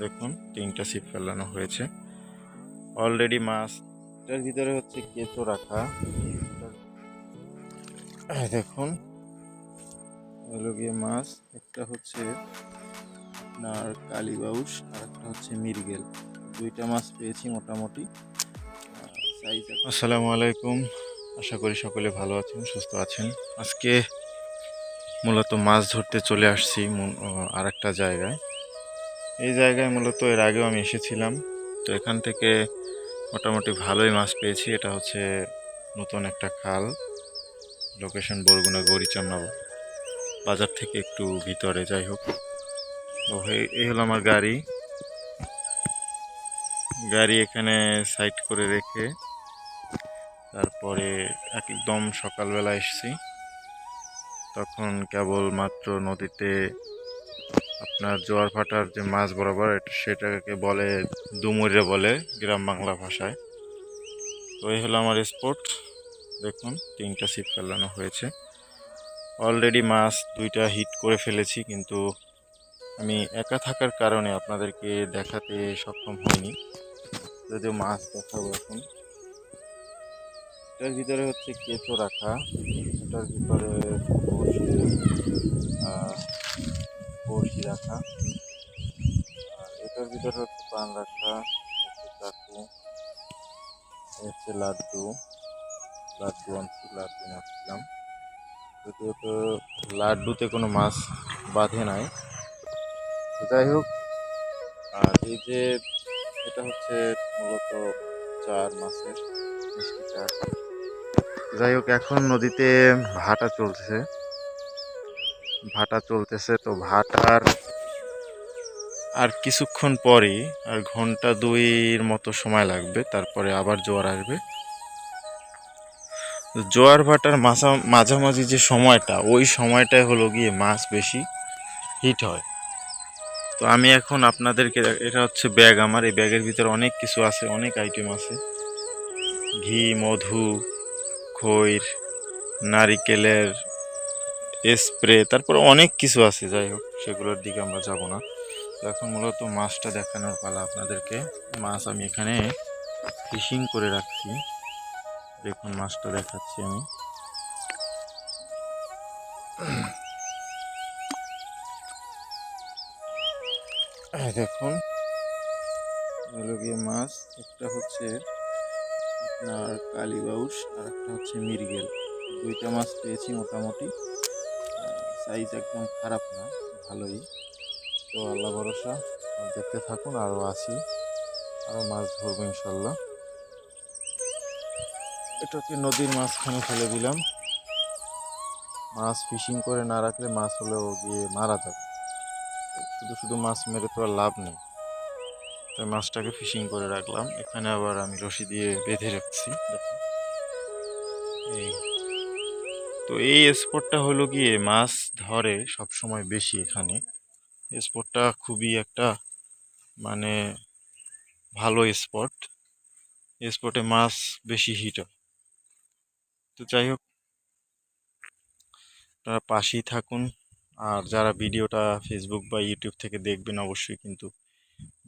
দেখুন, তিনটা ছিপ ফেলানো হয়েছে। অলরেডি মাছটার ভিতরে হচ্ছে কেঁচো রাখা। দেখুন, এগুলো গিয়ে মাছ একটা হচ্ছে আপনার কালীবাউস আর একটা হচ্ছে মিরগেল দুইটা মাছ পেয়েছি মোটামুটি। আসসালামু আলাইকুম। আশা করি সকলে ভালো আছেন, সুস্থ আছেন। আজকে মূলত মাছ ধরতে চলে আসছি আর একটা জায়গায়। এই জায়গায় মূলত এর আগেও আমি এসেছিলাম। তো এখান থেকে মোটামুটি ভালোই মাছ পেয়েছি। এটা হচ্ছে নতুন একটা খাল। লোকেশন বরগুনা গৌরীচন্না বাজার থেকে একটু ভিতরে, যাই হোক। এই- এই হলো আমার গাড়ি। গাড়ি এখানে সাইড করে রেখে তারপরে একদম সকালবেলা এসেছি। তখন কেবল মাত্র নদীতে আপনার জোয়ার ভাটার যে মাছ বরাবর সেটাকে বলে ডুমুরে বলে গ্রাম বাংলা ভাষায়। তো এই হলো আমার স্পট। দেখুন, তিনটা ছিপ ফেলানো হয়েছে। অলরেডি মাছ দুইটা হিট করে ফেলেছি, কিন্তু আমি একা থাকার কারণে আপনাদেরকে দেখাতে সক্ষম হইনি। যদিও মাছ দেখাবো এখন। এটার ভিতরে হচ্ছে কেঁচো রাখা। এটার ভিতরে রাখা আর এটার ভিতরে হচ্ছে পান রাখা, হচ্ছে চাকু হচ্ছে লাড্ডু। লাড্ডু আনছি, লাড্ডু মারছিলাম যদিও তো লাড্ডুতে কোনো মাছ বাঁধে নাই। যাই হোক, আর এই যে এটা হচ্ছে মূলত চার মাছের মিষ্টি চার যাই হোক, এখন নদীতে ভাটা চলতেছে ভাটা চলতেছে, তো ভাটার আর কিছুক্ষণ পরই আর ঘণ্টা দুইয়ের মতো সময় লাগবে, তারপরে আবার জোয়ার আসবে। জোয়ার ভাটার মাঝা মাঝামাঝি যে সময়টা, ওই সময়টায় হলো গিয়ে মাছ বেশি হিট হয়। তো আমি এখন আপনাদেরকে এটা হচ্ছে ব্যাগ আমার, এই ব্যাগের ভিতরে অনেক কিছু আছে, অনেক আইটেম আছে। ঘি, মধু, খৈর, নারিকেলের স্প্রে, তারপর অনেক কিছু আছে, যাই হোক, সেগুলোর দিকে আমরা যাব না। এখন মূলত মাছটা দেখানোর পালা আপনাদেরকে। মাছ আমি এখানে ফিশিং করে রাখছি। দেখুন, মাছটা দেখাচ্ছি আমি। দেখুন গিয়ে মাছ, একটা হচ্ছে আপনার কালীবাউস আর একটা হচ্ছে মিরগেল দুইটা মাছ পেয়েছি মোটামুটি। সাইজ একদম খারাপ না, ভালোই। তো আল্লাহ ভরসা, দেখতে থাকুন আরও আসি আরও মাছ ধরবো ইনশাল্লাহ এটাকে নদীর মাঝখানে ফেলে দিলাম। মাছ ফিশিং করে না রাখলে মাছ হলেও গিয়ে মারা যাবে। শুধু শুধু মাছ মেরে তো আর লাভ নেই। তাই মাছটাকে ফিশিং করে রাখলাম। এখানে আবার আমি রশি দিয়ে বেঁধে রাখছি। এই তো এই স্পটটা হলো গিয়ে মাছ ধরে সব সময় বেশি এখানে। স্পটটা খুবই একটা মানে ভালো স্পট স্পটে মাছ বেশি হিট হয়। তো যাই হোক, আপনারা পাশেই থাকুন। আর যারা ভিডিওটা ফেসবুক বা ইউটিউব থেকে দেখবেন অবশ্যই কিন্তু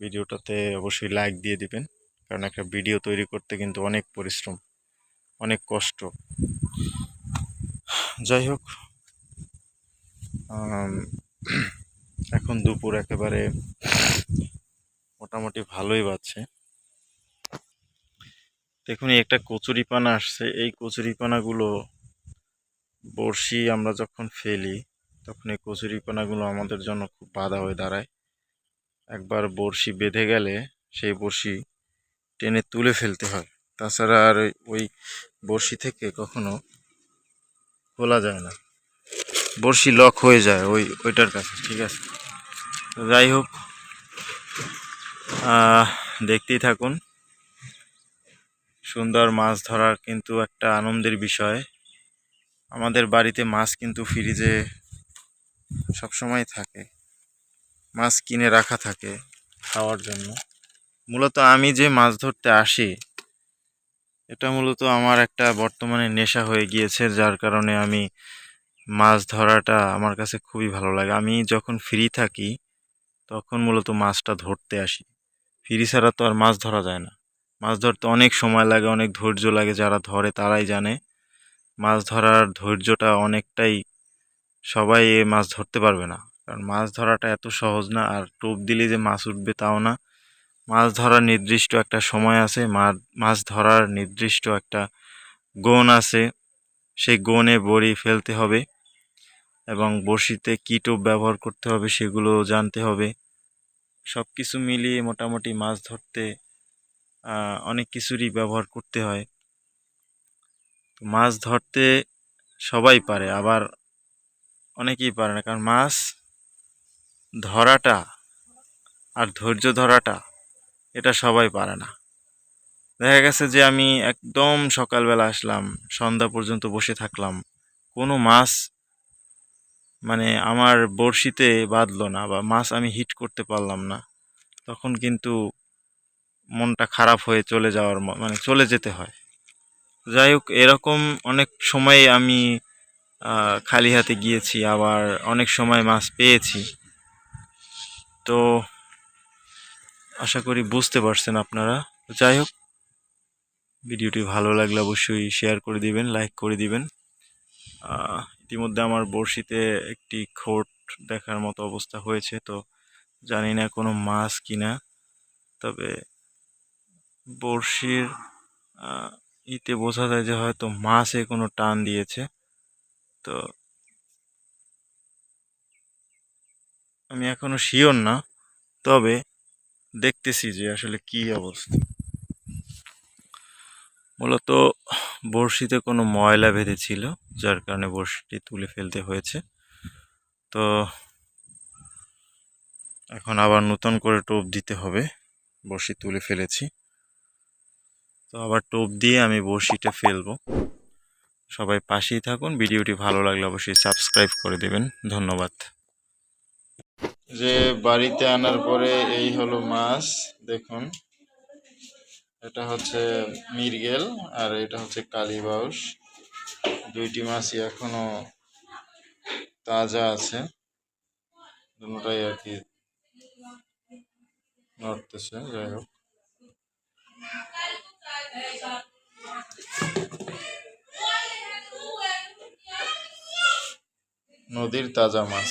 ভিডিওটাতে অবশ্যই লাইক দিয়ে দিবেন। কারণ একটা ভিডিও তৈরি করতে কিন্তু অনেক পরিশ্রম, অনেক কষ্ট। যাই হোক এখন দুপুর একেবারে মোটামুটি ভালোই বাজছে। দেখুন একটা কচুরিপানা আসছে। এই কচুরিপানাগুলো বড়শি আমরা যখন ফেলি, তখন এই কচুরিপানাগুলো আমাদের জন্য খুব বাধা হয়ে দাঁড়ায়। একবার বড়শি বেঁধে গেলে সেই বড়শি টেনে তুলে ফেলতে হয়। তাছাড়া আর ওই- ওই বড়শি থেকে কখনো খোলা যায় না। বড়শি লক হয়ে যায় ওই, ওইটার কাছে, ঠিক আছে? যাই হোক দেখতেই থাকুন। সুন্দর মাছ ধরার কিন্তু একটা আনন্দের বিষয়। আমাদের বাড়িতে মাছ কিন্তু ফ্রিজে সবসময় থাকে। মাছ কিনে রাখা থাকে খাওয়ার জন্য। মূলত আমি যে মাছ ধরতে আসি এটা মূলত আমার একটা বর্তমানে নেশা হয়ে গিয়েছে, যার কারণে আমি মাছ ধরাটা আমার কাছে খুবই ভালো লাগে। আমি যখন ফ্রি থাকি, তখন মূলত মাছটা ধরতে আসি। ফ্রি ছাড়া তো আর মাছ ধরা যায় না। মাছ ধরতে অনেক সময় লাগে, অনেক ধৈর্য লাগে, যারা ধরে তারাই জানে। মাছ ধরার ধৈর্যটা অনেকটাই সবাই মাছ ধরতে পারবে না। কারণ মাছ ধরাটা এত সহজ না, আর টোপ দিলে যে মাছ উঠবে তাও না। মাছ ধরার নির্দিষ্ট একটা সময় আছে, মাছ ধরার নির্দিষ্ট একটা গোন আছে। সেই গোনে বড়ি ফেলতে হবে এবং বড়শিতে কী টোপ ব্যবহার করতে হবে, সেগুলো জানতে হবে। সব কিছু মিলিয়ে মোটামুটি মাছ ধরতে অনেক কিছুরই ব্যবহার করতে হয়। মাছ ধরতে সবাই পারে, আবার অনেকেই পারে না। কারণ মাছ ধরাটা আর ধৈর্য ধরাটা এটা সবাই পারে না। দেখা গেছে যে আমি একদম সকালবেলা আসলাম, সন্ধ্যা পর্যন্ত বসে থাকলাম। কোনো মাছ মানে আমার বড়শিতে বাঁধলো না বা মাছ আমি হিট করতে পারলাম না। তখন কিন্তু মনটা খারাপ হয়ে চলে যাওয়ার মানে চলে যেতে হয়। যাই হোক, এরকম অনেক সময় আমি খালি হাতে গিয়েছি, আবার অনেক সময় মাছ পেয়েছি। তো আশা করি বুঝতে পারছেন আপনারা। যাই হোক, ভিডিওটি ভালো লাগলে অবশ্যই শেয়ার করে দিবেন লাইক করে দিবেন। ইতিমধ্যে আমার বড়শিতে একটি খোট দেখার মতো অবস্থা হয়েছে, তো জানি না কোনো মাছ কিনা। তবে বড়শির ইতে বোঝা যায় যে হয়তো মাছে কোনো টান দিয়েছে। তো আমি এখনও শিওর না, তবে দেখতেছি যে আসলে কি অবস্থা। মূলত বড়শিতে কোনো ময়লা বেঁধেছিল যার কারণে বড়শিটি তুলে ফেলতে হয়েছে। তো এখন আবার নতুন করে টোপ দিতে হবে, বড়শি তুলে ফেলেছি। তো আবার টোপ দিয়ে আমি বড়শিটা ফেলব। সবাই পাশেই থাকুন, ভিডিওটি ভালো লাগলে অবশ্যই সাবস্ক্রাইব করে দেবেন। ধন্যবাদ। যে বাড়িতে আনার পরে এই হলো মাছ, দেখুন। এটা হচ্ছে মিরগেল আর এটা হচ্ছে কালীবাউস দুইটি মাছই এখনও তাজা আছে। দুটাই আর কি নড়তেছে, যাই হোক। নদীর তাজা মাছ।